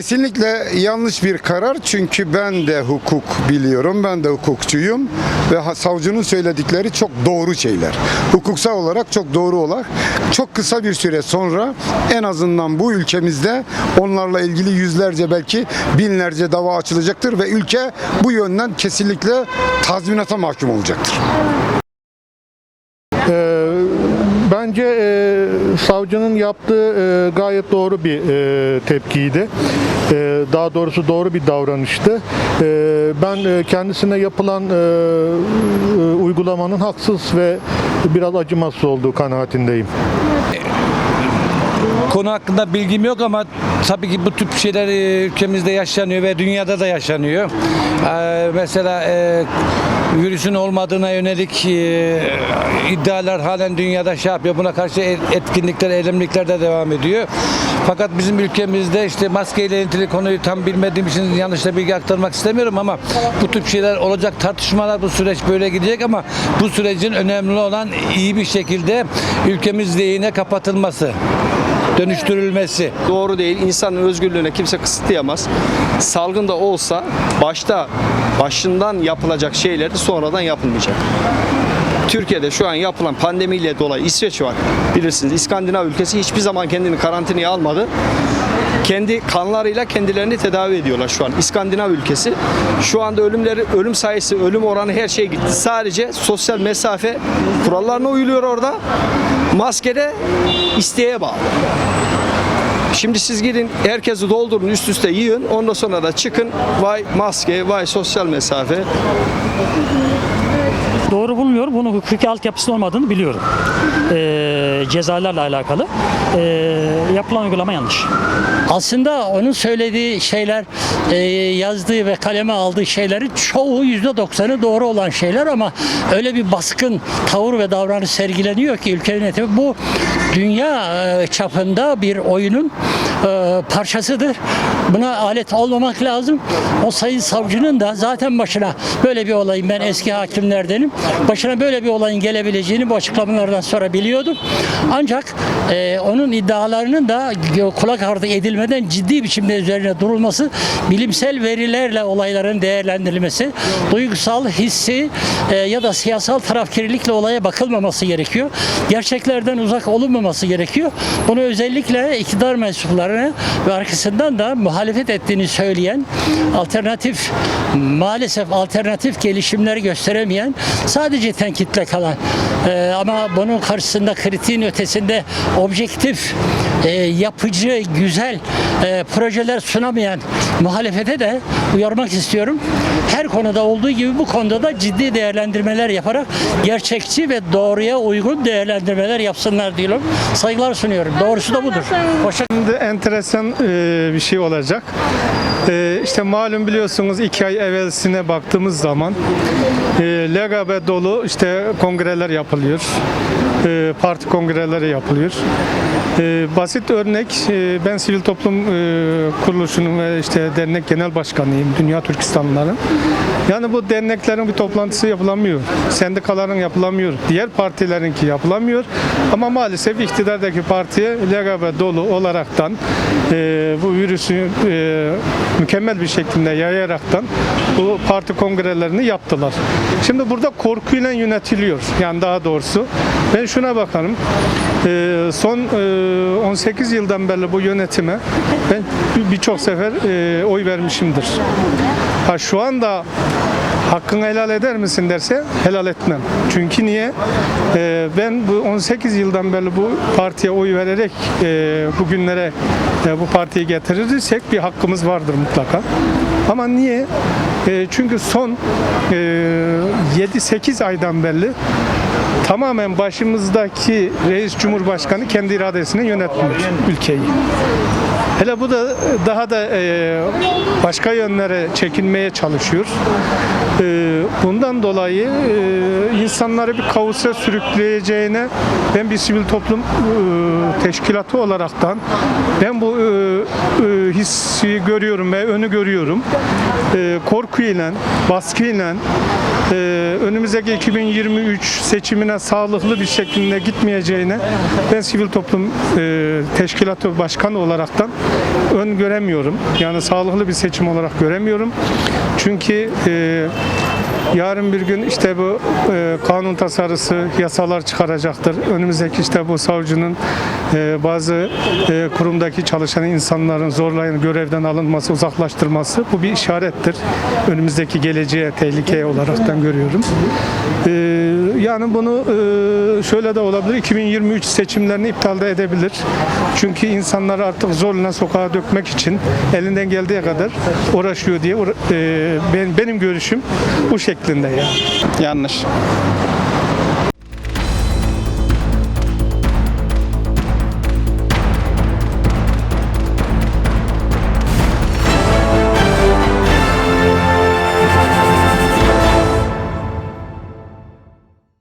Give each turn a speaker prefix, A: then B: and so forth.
A: Kesinlikle yanlış bir karar çünkü ben de hukuk biliyorum, ben de hukukçuyum ve savcının söyledikleri çok doğru şeyler. Hukuksal olarak çok doğru olarak çok kısa bir süre sonra en azından bu ülkemizde onlarla ilgili yüzlerce belki binlerce dava açılacaktır ve ülke bu yönden kesinlikle tazminata mahkum olacaktır.
B: Ee, Bence e, savcının yaptığı e, gayet doğru bir e, tepkiydi. E, daha doğrusu doğru bir davranıştı. E, ben e, kendisine yapılan e, e, uygulamanın haksız ve biraz acımasız olduğu kanaatindeyim.
C: Konu hakkında bilgim yok ama tabii ki bu tip şeyler e, ülkemizde yaşanıyor ve dünyada da yaşanıyor. Ee, mesela e, virüsün olmadığına yönelik e, iddialar halen dünyada şey yapıyor. Buna karşı e- etkinlikler, eylemlikler de devam ediyor. Fakat bizim ülkemizde işte maskeyle ilgili konuyu tam bilmediğim için yanlış da bilgi aktarmak istemiyorum ama bu tip şeyler olacak tartışmalar bu süreç böyle gidecek ama bu sürecin önemli olan iyi bir şekilde ülkemiz lehine kapatılması dönüştürülmesi.
D: doğru değil. İnsanın özgürlüğüne kimse kısıtlayamaz. Salgın da olsa başta başından yapılacak şeyler sonradan yapılmayacak. Türkiye'de şu an yapılan pandemiyle dolayı İsveç var. Bilirsiniz İskandinav ülkesi hiçbir zaman kendini karantinaya almadı. Kendi kanlarıyla kendilerini tedavi ediyorlar şu an. İskandinav ülkesi. Şu anda ölümleri, ölüm sayısı, ölüm oranı her şey gitti. Sadece sosyal mesafe kurallarına uyuluyor orada. Maskede isteğe bağlı. Şimdi siz gidin herkesi doldurun üst üste yığın ondan sonra da çıkın vay maske vay sosyal mesafe
E: Doğru bulmuyorum. Bunun hukuki altyapısı olmadığını biliyorum. Ee, cezalarla alakalı. Ee, yapılan uygulama yanlış. Aslında onun söylediği şeyler, e, yazdığı ve kaleme aldığı şeylerin çoğu yüzde doksanı doğru olan şeyler ama öyle bir baskın tavır ve davranış sergileniyor ki ülke yönetimi bu dünya e, çapında bir oyunun e, parçasıdır. Buna alet olmamak lazım. O sayın savcının da zaten başına böyle bir olayın ben eski hakimlerdenim. Başına böyle bir olayın gelebileceğini bu açıklamalardan sonra biliyordum. Ancak e, onun iddialarının da kulak ardı edilmeden ciddi biçimde üzerine durulması, bilimsel verilerle olayların değerlendirilmesi, duygusal, hissi e, ya da siyasal tarafkirlikle olaya bakılmaması gerekiyor. Gerçeklerden uzak olunmaması gerekiyor. Bunu özellikle iktidar mensuplarına ve arkasından da muhalefet ettiğini söyleyen, alternatif maalesef alternatif gelişimler gösteremeyen, sadece tenkitle kalan e, ama bunun karşısında kritiğin ötesinde objektif, e, yapıcı, güzel e, projeler sunamayan muhalefete de uyarmak istiyorum. Her konuda olduğu gibi bu konuda da ciddi değerlendirmeler yaparak gerçekçi ve doğruya uygun değerlendirmeler yapsınlar diyorum. Saygılar sunuyorum. Doğrusu da budur. Hoşça
F: Şimdi enteresan e, bir şey olacak. E, işte malum biliyorsunuz iki ay evvelsine baktığımız zaman e, LGB dolu işte kongreler yapılıyor. E, parti kongreleri yapılıyor. E, basit örnek e, ben sivil toplum e, kuruluşunun ve işte dernek genel başkanıyım Dünya Türkistanlıların. Yani bu derneklerin bir toplantısı yapılamıyor. Sendikaların yapılamıyor. Diğer partilerinki yapılamıyor. Ama maalesef iktidardaki partiye LGB dolu olaraktan e, bu virüsü mükemmel bir şekilde yayaraktan bu parti kongrelerini yaptılar. Şimdi burada korkuyla yönetiliyor. Yani daha doğrusu ben şuna bakarım. Son 18 yıldan beri bu yönetime ben birçok sefer e, oy vermişimdir. Ha şu anda hakkını helal eder misin derse helal etmem. Çünkü niye? Ee, ben bu 18 yıldan beri bu partiye oy vererek e, bugünlere e, bu partiyi getirirsek bir hakkımız vardır mutlaka. Ama niye? E, çünkü son e, 7-8 aydan beri tamamen başımızdaki reis cumhurbaşkanı kendi iradesine yönetmiyor ülkeyi. Hele bu da daha da e, başka yönlere çekinmeye çalışıyor. E, bundan dolayı e, insanları bir kaosa sürükleyeceğine ben bir sivil toplum teşkilatı olaraktan ben bu e, hissi görüyorum ve önü görüyorum. E, korkuyla, baskıyla e, önümüzdeki 2023 seçimine sağlıklı bir şekilde gitmeyeceğine ben sivil toplum e, teşkilatı başkanı olaraktan ön göremiyorum. Yani sağlıklı bir seçim olarak göremiyorum. Çünkü e, Yarın bir gün işte bu e, kanun tasarısı, yasalar çıkaracaktır. Önümüzdeki işte bu savcının bazı e, kurumdaki çalışan insanların zorlayın görevden alınması, uzaklaştırması bu bir işarettir. Önümüzdeki geleceğe tehlike olaraktan görüyorum. E, yani bunu e, şöyle de olabilir. 2023 seçimlerini iptal de edebilir. Çünkü insanları artık zorla sokağa dökmek için elinden geldiği kadar uğraşıyor diye e, ben, benim görüşüm bu şeklinde yani.
G: Yanlış.